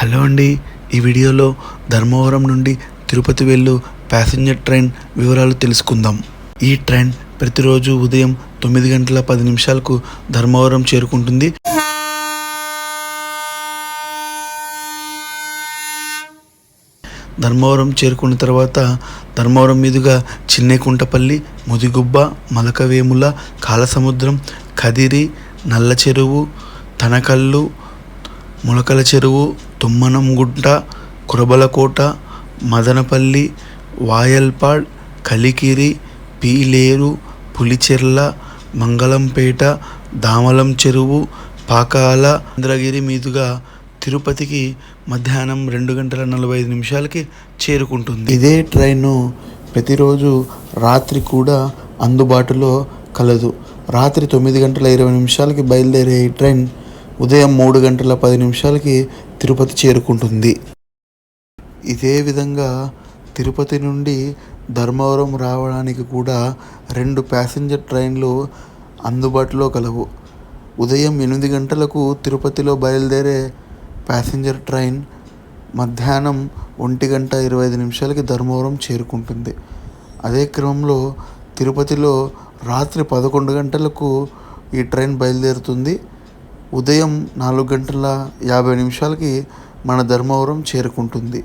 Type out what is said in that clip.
Hello అండి ఈ వీడియోలో ధర్మవరం నుండి తిరుపతి వెళ్ళు ప్యాసింజర్ ట్రైన్ వివరాలు తెలుసుకుందాం. ఈ ట్రైన్ ప్రతిరోజు ఉదయం తొమ్మిది గంటల పది నిమిషాలకు ధర్మవరం చేరుకుంటుంది. ధర్మవరం చేరుకున్న తర్వాత ధర్మవరం మీదుగా చిన్నకుంటపల్లి ముదిగుబ్బ మలకవేముల కాలసముద్రం కదిరి నల్ల చెరువు తనకల్లు ములకల చెరువు తుమ్మనంగుంట కురబలకోట మదనపల్లి వాయల్పాడ్ కలికిరి పీలేరు పులిచెర్ల మంగళంపేట దామలం చెరువు పాకాల ఇంద్రగిరి మీదుగా తిరుపతికి మధ్యాహ్నం రెండు గంటల నలభై ఐదు నిమిషాలకి చేరుకుంటుంది. ఇదే ట్రైను ప్రతిరోజు రాత్రి కూడా అందుబాటులో కలదు. రాత్రి తొమ్మిది గంటల ఇరవై నిమిషాలకి బయలుదేరే ఈ ట్రైన్ ఉదయం మూడు గంటల పది నిమిషాలకి తిరుపతి చేరుకుంటుంది. ఇదే విధంగా తిరుపతి నుండి ధర్మవరం రావడానికి కూడా రెండు ప్యాసింజర్ ట్రైన్లు అందుబాటులో కలవు. ఉదయం ఎనిమిది గంటలకు తిరుపతిలో బయలుదేరే ప్యాసింజర్ ట్రైన్ మధ్యాహ్నం ఒంటి గంట ఇరవై ఐదు నిమిషాలకి ధర్మవరం చేరుకుంటుంది. అదే క్రమంలో తిరుపతిలో రాత్రి పదకొండు గంటలకు ఈ ట్రైన్ బయలుదేరుతుంది. ఉదయం నాలుగు గంటల యాభై నిమిషాలకి మన ధర్మవరం చేరుకుంటుంది.